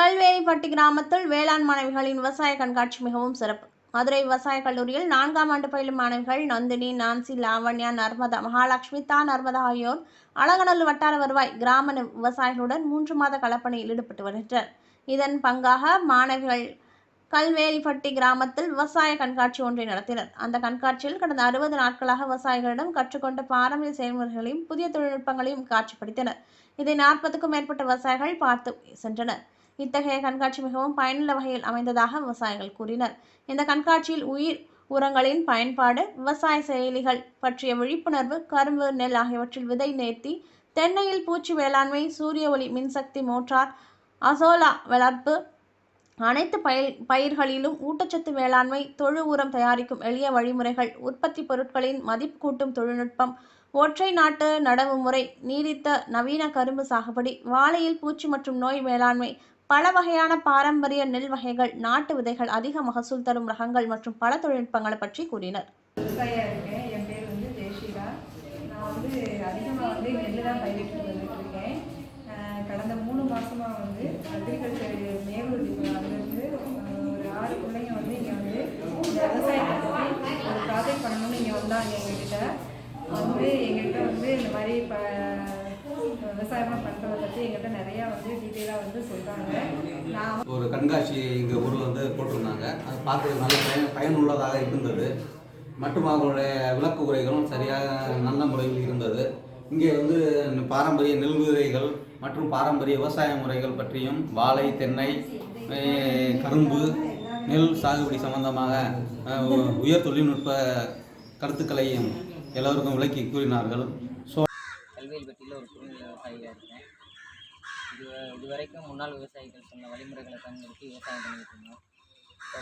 கல்வேரிப்பட்டி கிராமத்தில் வேளாண் மாணவிகளின் விவசாய கண்காட்சி மிகவும் சிறப்பு. மதுரை விவசாய கல்லூரியில் நான்காம் ஆண்டு பயிலும் மாணவிகள் நந்தினி நான்சி லாவண்யா நர்மதா மகாலட்சுமி தா நர்மதா ஆகியோர் அலங்கநல்லூர் வட்டார வருவாய் கிராம விவசாயிகளுடன் மூன்று மாத களப்பணியில் ஈடுபட்டு வருகின்றனர். இதன் பங்காக மாணவிகள் கல்வேலிப்பட்டி கிராமத்தில் விவசாய கண்காட்சி ஒன்றை நடத்தினர். அந்த கண்காட்சியில் கடந்த அறுபது நாட்களாக விவசாயிகளிடம் கற்றுக்கொண்ட பாரம்பரிய செயல்முறைகளையும் புதிய தொழில்நுட்பங்களையும் காட்சிப்படுத்தினர். இதை நாற்பதுக்கும் மேற்பட்ட விவசாயிகள் பார்த்து சென்றனர். இத்தகைய கண்காட்சி மிகவும் பயனுள்ள வகையில் அமைந்ததாக விவசாயிகள் கூறினர். இந்த கண்காட்சியில் உயிர் உரங்களின் பயன்பாடு விவசாய செயலிகள் பற்றிய விழிப்புணர்வு கரும்பு நெல் ஆகியவற்றில் விதை நேர்த்தி தென்னையில் பூச்சி வேளாண்மை சூரிய ஒளி மின்சக்தி மோட்டார் அசோலா வளர்ப்பு அனைத்து பயிர் பயிர்களிலும் ஊட்டச்சத்து வேளாண்மை தொழு உரம் தயாரிக்கும் எளிய வழிமுறைகள் உற்பத்தி பொருட்களின் மதிப்பு கூட்டும் தொழில்நுட்பம் ஒற்றை நாட்டு நடவு முறை நீடித்த நவீன கரும்பு சாகுபடி வாழையில் பூச்சி மற்றும் நோய் மேலாண்மை பல வகையான பாரம்பரிய நெல் வகைகள் நாட்டு விதைகள் அதிக மகசூல் தரும் ரகங்கள் மற்றும் பல தொழில்நுட்பங்களை பற்றி கூறினர். என் பேர் வந்து ஜெயஸ்ரீலா நான் வந்து அதிகமாக வந்து நெல் தான் பயிரிட்டு வந்துட்டு கடந்த மூணு மாசமாக வந்து அக்ரிகல்ச்சர் மேலூர் அங்கேருந்து ஒரு ஆறு பிள்ளைங்க வந்து இங்கே வந்து விவசாயத்தை பற்றி ஒரு ப்ராஜெக்ட் பண்ணணும்னு இங்கே வந்தாங்க எங்ககிட்ட. வந்து எங்ககிட்ட வந்து இந்த மாதிரி இப்போ விவசாயமாக பண்ணுறத பற்றி எங்கிட்ட நிறையா வந்து டீட்டெயிலாக வந்து சொல்கிறாங்க நான் ஒரு கண்காட்சி எங்கள் ஊரில் வந்து போட்டிருந்தாங்க. அது பார்த்து நல்ல பயன் பயனுள்ளதாக இருந்தது. மற்றும் அவங்களுடைய விளக்கு உரைகளும் சரியாக நல்ல முறையில் இருந்தது. இங்கே வந்து பாரம்பரிய நெல் விதைகள் மற்றும் பாரம்பரிய விவசாய முறைகள் பற்றியும் வாழை தென்னை கரும்பு நெல் சாகுபடி சம்பந்தமாக உயர் தொழில்நுட்ப கருத்துக்களையும் எல்லோருக்கும் விளக்கி கூறினார்கள். ஸோ கல்வியல்பட்டியில் ஒரு குறுநில விவசாயியாக இருக்கேன். இது இதுவரைக்கும் முன்னாள் விவசாயிகள் சொன்ன வழிமுறைகளை பயன்படுத்தி விவசாயம் பண்ணிட்டு இருந்தோம். இப்போ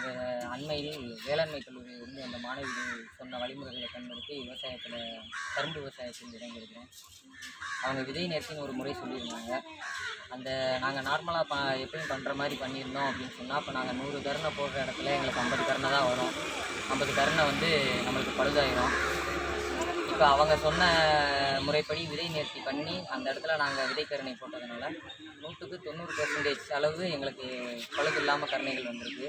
அண்மையில் வேளாண்மை கல்லூரி வந்து அந்த மாணவிகள் சொன்ன வழிமுறைகளை பயன்படுத்தி விவசாயத்தில் கரும்பு விவசாயத்தில் இறங்கியிருக்கிறேன் அவங்க விதை நேர்த்தின்னு ஒரு முறை சொல்லியிருந்தாங்க. அந்த நாங்கள் நார்மலாக ப எப்பயும் பண்ணுற மாதிரி பண்ணியிருந்தோம் அப்படின்னு சொன்னால் இப்போ நாங்கள் நூறு கருணை போடுற இடத்துல எங்களுக்கு ஐம்பது கருணை தான் வரும். ஐம்பது கருணை வந்து நம்மளுக்கு பழுதாயிரும். இப்போ அவங்க சொன்ன முறைப்படி விதை நேர்த்தி பண்ணி அந்த இடத்துல நாங்கள் விதைக்கரணை போட்டதுனால நூற்றுக்கு தொண்ணூறு பெர்சன்டேஜ் அளவு எங்களுக்கு பழுது இல்லாமல் கருணைகள் வந்திருக்கு.